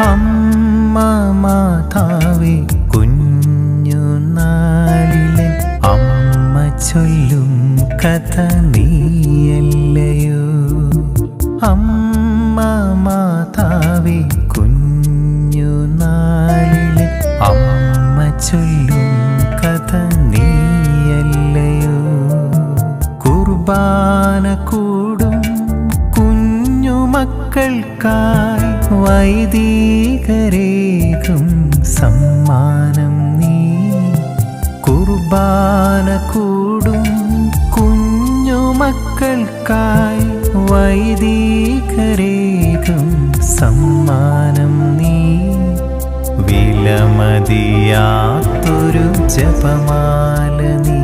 അമ്മ മാതാവേ കുഞ്ഞുനാളിലെ അമ്മ ചൊല്ലും കഥ നീയല്ലയോ? അമ്മ മാതാവേ കുഞ്ഞുനാളിലെ അമ്മ ചൊല്ലും കഥ നീയല്ലയോ? കുർബാന കൂടും കുഞ്ഞു കുഞ്ഞുമക്കൾക്കായി വൈദികരേകും സമ്മാനം നീ. കുർബാന കൂടും കുഞ്ഞുമക്കൾക്കായി വൈദികരേകും സമ്മാനം നീ. വിലമതിയാത്തൊരു ജപമാല നീ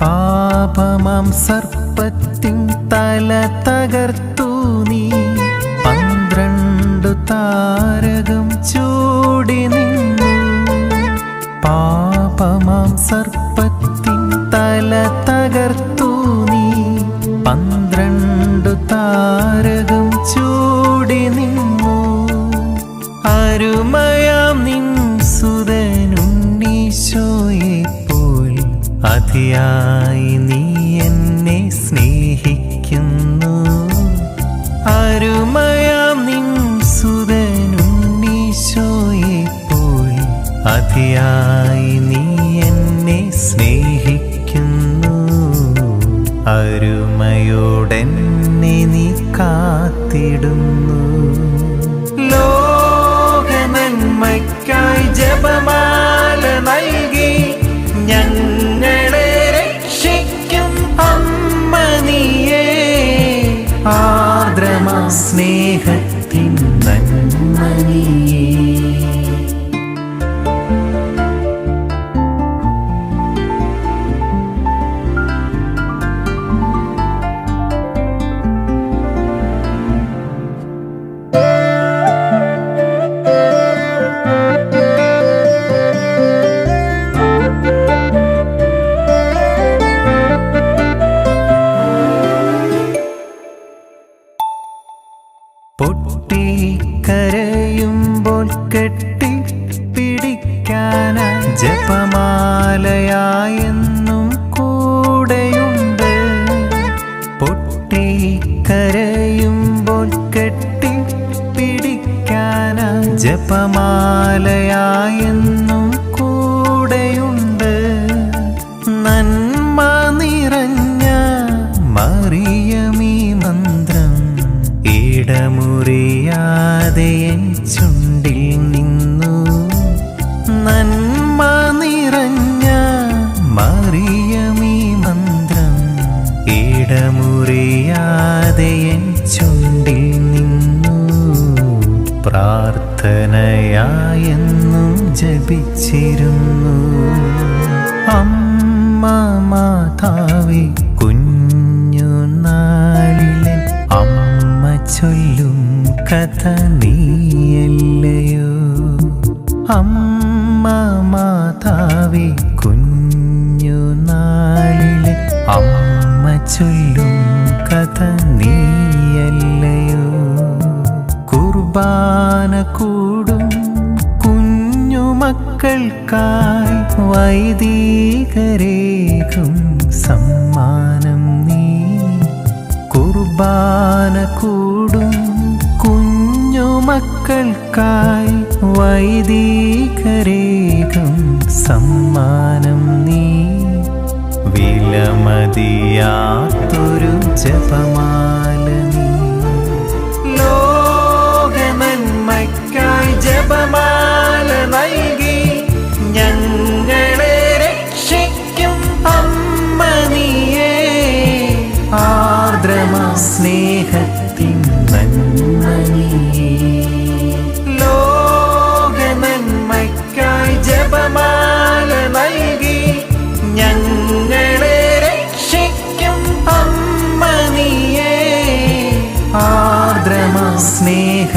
പാപമാം സർപ്പത്തിൻ തല തകർത്തു നീ. പന്ത്രണ്ടു താരകം ചൂടി അതിയായി നീ എന്നെ സ്നേഹിക്കുന്നു. അരുമയാം നിൻ സുതനുണ്ണീശോയെ പോൽ അതിയായി നീ എന്നെ സ്നേഹിക്കുന്നു. അരുമയോടെന്നെ നീ കാത്തിടുന്നു. ജപമാലയായെന്നും കൂടെയുണ്ട്. പൊട്ടിക്കരയുമ്പോൾ കെട്ടി പിടിക്കാന ജപമാലയായെന്നും കൂടെയുണ്ട്. നന്മ നിറഞ്ഞ മറിയമീ മന്ത്രം ഇടമുറിയാതെ പ്രാർത്ഥനയായെന്നും ജപിച്ചിരുന്നു. അമ്മ മാതാവേ കുഞ്ഞുനാളിലെ അമ്മ ചൊല്ലും കഥ നീയല്ലയോ? അമ്മ മാതാവേ കുഞ്ഞുനാളിലെ അമ്മ ചൊല്ലും കഥ നീയല്ലയോ? കൂടും കുഞ്ഞുമക്കൾക്കായി വൈദികരേകും സമ്മാനം നീ. കുർബാന കൂടും കുഞ്ഞുമക്കൾക്കായി വൈദികരേകും സമ്മാനം നീ. വിലമതിയാത്തൊരു ജപമാല നീ. സ്നേഹ